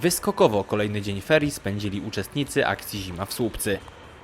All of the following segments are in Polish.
Wyskokowo kolejny dzień ferii spędzili uczestnicy akcji Zima w Słupcy.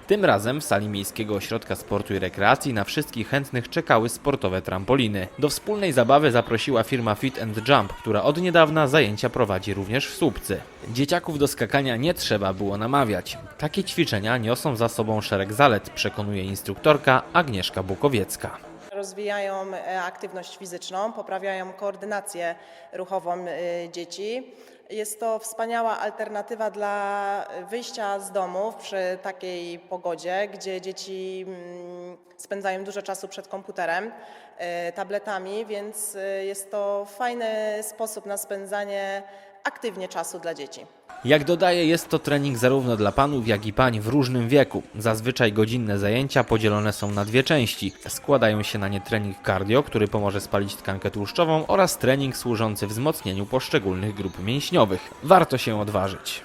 Tym razem w sali Miejskiego Ośrodka Sportu i Rekreacji na wszystkich chętnych czekały sportowe trampoliny. Do wspólnej zabawy zaprosiła firma Fit and Jump, która od niedawna zajęcia prowadzi również w Słupcy. Dzieciaków do skakania nie trzeba było namawiać. Takie ćwiczenia niosą za sobą szereg zalet, przekonuje instruktorka Agnieszka Bukowiecka. Rozwijają e, aktywność fizyczną, poprawiają koordynację ruchową e, dzieci. Jest to wspaniała alternatywa dla wyjścia z domów przy takiej pogodzie, gdzie dzieci mm, spędzają dużo czasu przed komputerem, e, tabletami, więc e, jest to fajny sposób na spędzanie aktywnie czasu dla dzieci. Jak dodaje, jest to trening zarówno dla panów, jak i pań w różnym wieku. Zazwyczaj godzinne zajęcia podzielone są na dwie części. Składają się na nie trening cardio, który pomoże spalić tkankę tłuszczową oraz trening służący wzmocnieniu poszczególnych grup mięśniowych. Warto się odważyć.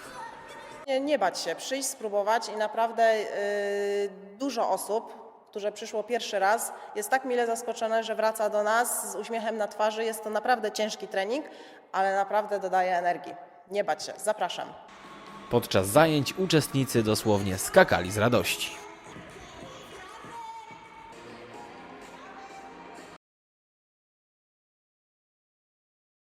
Nie, nie bać się, przyjść, spróbować i naprawdę y, dużo osób, które przyszło pierwszy raz, jest tak mile zaskoczone, że wraca do nas z uśmiechem na twarzy. Jest to naprawdę ciężki trening, ale naprawdę dodaje energii. Nie bać się, zapraszam. Podczas zajęć uczestnicy dosłownie skakali z radości.